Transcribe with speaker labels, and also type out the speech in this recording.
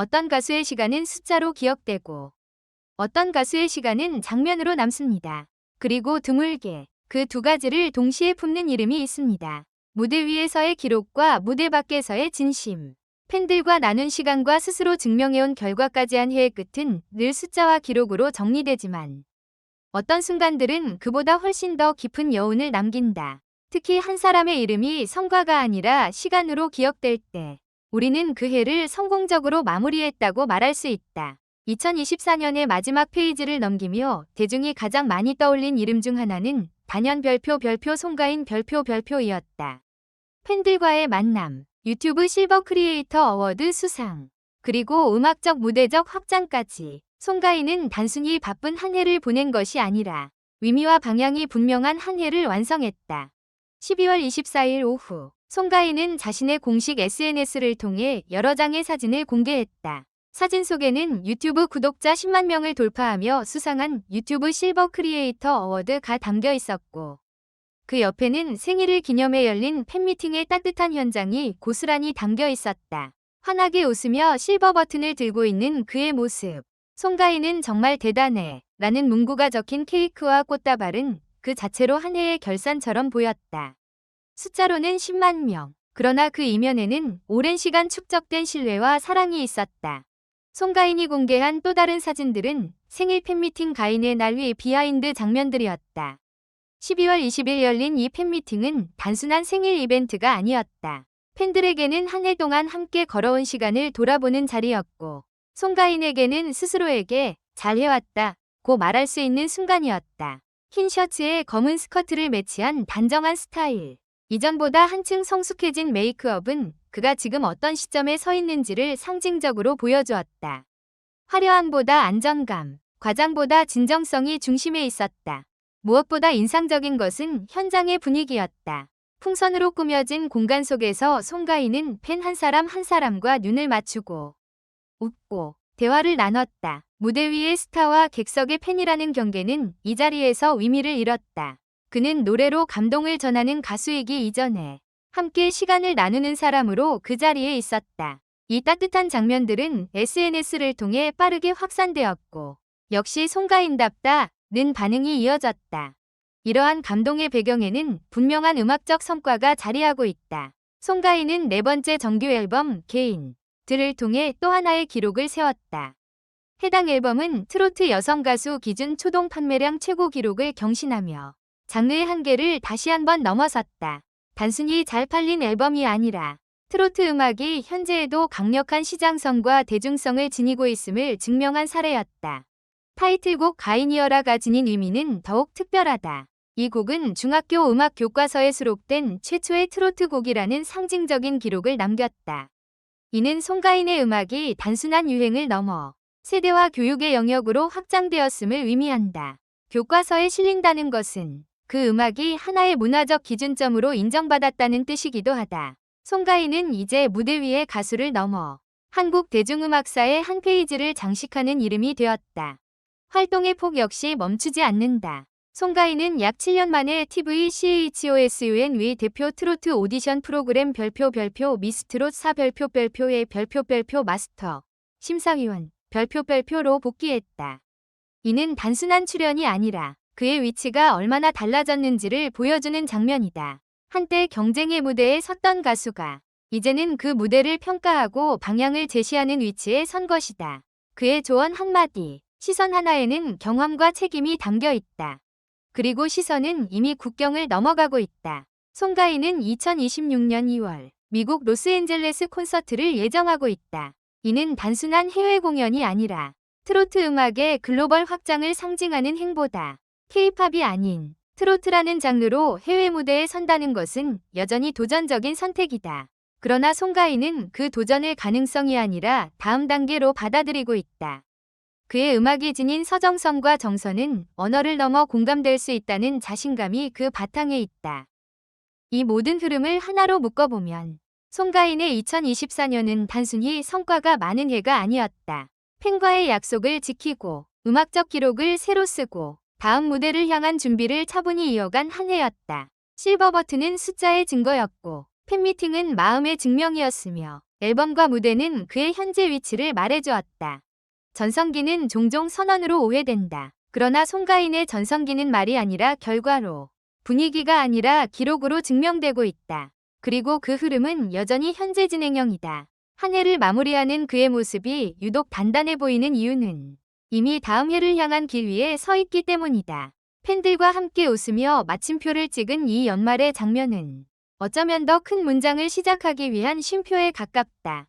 Speaker 1: 어떤 가수의 시간은 숫자로 기억되고 어떤 가수의 시간은 장면으로 남습니다. 그리고 드물게 그 두 가지를 동시에 품는 이름이 있습니다. 무대 위에서의 기록과 무대 밖에서의 진심. 팬들과 나눈 시간과 스스로 증명해온 결과까지 한 해의 끝은 늘 숫자와 기록으로 정리되지만 어떤 순간들은 그보다 훨씬 더 깊은 여운을 남긴다. 특히 한 사람의 이름이 성과가 아니라 시간으로 기억될 때 우리는 그 해를 성공적으로 마무리했다고 말할 수 있다. 2024년의 마지막 페이지를 넘기며 대중이 가장 많이 떠올린 이름 중 하나는 단연 별표 별표 송가인 별표 별표이었다. 팬들과의 만남, 유튜브 실버 크리에이터 어워드 수상, 그리고 음악적 무대적 확장까지 송가인은 단순히 바쁜 한 해를 보낸 것이 아니라 의미와 방향이 분명한 한 해를 완성했다. 12월 24일 오후 송가인은 자신의 공식 SNS를 통해 여러 장의 사진을 공개했다. 사진 속에는 유튜브 구독자 10만 명을 돌파하며 수상한 유튜브 실버 크리에이터 어워드가 담겨 있었고 그 옆에는 생일을 기념해 열린 팬미팅의 따뜻한 현장이 고스란히 담겨 있었다. 환하게 웃으며 실버 버튼을 들고 있는 그의 모습. 송가인은 정말 대단해 라는 문구가 적힌 케이크와 꽃다발은 그 자체로 한 해의 결산처럼 보였다. 숫자로는 10만 명. 그러나 그 이면에는 오랜 시간 축적된 신뢰와 사랑이 있었다. 송가인이 공개한 또 다른 사진들은 생일 팬미팅 가인의 날 위 비하인드 장면들이었다. 12월 20일 열린 이 팬미팅은 단순한 생일 이벤트가 아니었다. 팬들에게는 한 해 동안 함께 걸어온 시간을 돌아보는 자리였고, 송가인에게는 스스로에게 잘해왔다 고 말할 수 있는 순간이었다. 흰 셔츠에 검은 스커트를 매치한 단정한 스타일. 이전보다 한층 성숙해진 메이크업은 그가 지금 어떤 시점에 서 있는지를 상징적으로 보여주었다. 화려함보다 안정감, 과장보다 진정성이 중심에 있었다. 무엇보다 인상적인 것은 현장의 분위기였다. 풍선으로 꾸며진 공간 속에서 송가인은 팬 한 사람 한 사람과 눈을 맞추고 웃고 대화를 나눴다. 무대 위의 스타와 객석의 팬이라는 경계는 이 자리에서 의미를 잃었다. 그는 노래로 감동을 전하는 가수이기 이전에 함께 시간을 나누는 사람으로 그 자리에 있었다. 이 따뜻한 장면들은 SNS를 통해 빠르게 확산되었고 역시 송가인답다 는 반응이 이어졌다. 이러한 감동의 배경에는 분명한 음악적 성과가 자리하고 있다. 송가인은 네 번째 정규 앨범 개인 들을 통해 또 하나의 기록을 세웠다. 해당 앨범은 트로트 여성 가수 기준 초동 판매량 최고 기록을 경신하며 장르의 한계를 다시 한번 넘어섰다. 단순히 잘 팔린 앨범이 아니라 트로트 음악이 현재에도 강력한 시장성과 대중성을 지니고 있음을 증명한 사례였다. 타이틀곡 가인이어라가 지닌 의미는 더욱 특별하다. 이 곡은 중학교 음악 교과서에 수록된 최초의 트로트 곡이라는 상징적인 기록을 남겼다. 이는 송가인의 음악이 단순한 유행을 넘어 세대와 교육의 영역으로 확장되었음을 의미한다. 교과서에 실린다는 것은 그 음악이 하나의 문화적 기준점으로 인정받았다는 뜻이기도 하다. 송가인은 이제 무대 위의 가수를 넘어 한국 대중음악사의 한 페이지를 장식하는 이름이 되었다. 활동의 폭 역시 멈추지 않는다. 송가인은 약 7년 만에 TV CHOSUN 위 대표 트로트 오디션 프로그램 별표 별표 미스트롯 4 별표 별표의 별표 별표 마스터 심사위원 별표 별표로 복귀했다. 이는 단순한 출연이 아니라 그의 위치가 얼마나 달라졌는지를 보여주는 장면이다. 한때 경쟁의 무대에 섰던 가수가 이제는 그 무대를 평가하고 방향을 제시하는 위치에 선 것이다. 그의 조언 한마디, 시선 하나에는 경험과 책임이 담겨 있다. 그리고 시선은 이미 국경을 넘어가고 있다. 송가인은 2026년 2월 미국 로스앤젤레스 콘서트를 예정하고 있다. 이는 단순한 해외 공연이 아니라 트로트 음악의 글로벌 확장을 상징하는 행보다. 케이팝이 아닌 트로트라는 장르로 해외 무대에 선다는 것은 여전히 도전적인 선택이다. 그러나 송가인은 그 도전을 가능성이 아니라 다음 단계로 받아들이고 있다. 그의 음악이 지닌 서정성과 정서는 언어를 넘어 공감될 수 있다는 자신감이 그 바탕에 있다. 이 모든 흐름을 하나로 묶어보면 송가인의 2024년은 단순히 성과가 많은 해가 아니었다. 팬과의 약속을 지키고 음악적 기록을 새로 쓰고 다음 무대를 향한 준비를 차분히 이어간 한 해였다. 실버 버튼은 숫자의 증거였고 팬미팅은 마음의 증명이었으며 앨범과 무대는 그의 현재 위치를 말해주었다. 전성기는 종종 선언으로 오해된다. 그러나 송가인의 전성기는 말이 아니라 결과로, 분위기가 아니라 기록으로 증명되고 있다. 그리고 그 흐름은 여전히 현재 진행형이다. 한 해를 마무리하는 그의 모습이 유독 단단해 보이는 이유는 이미 다음 해를 향한 길 위에 서 있기 때문이다. 팬들과 함께 웃으며 마침표를 찍은 이 연말의 장면은 어쩌면 더 큰 문장을 시작하기 위한 쉼표에 가깝다.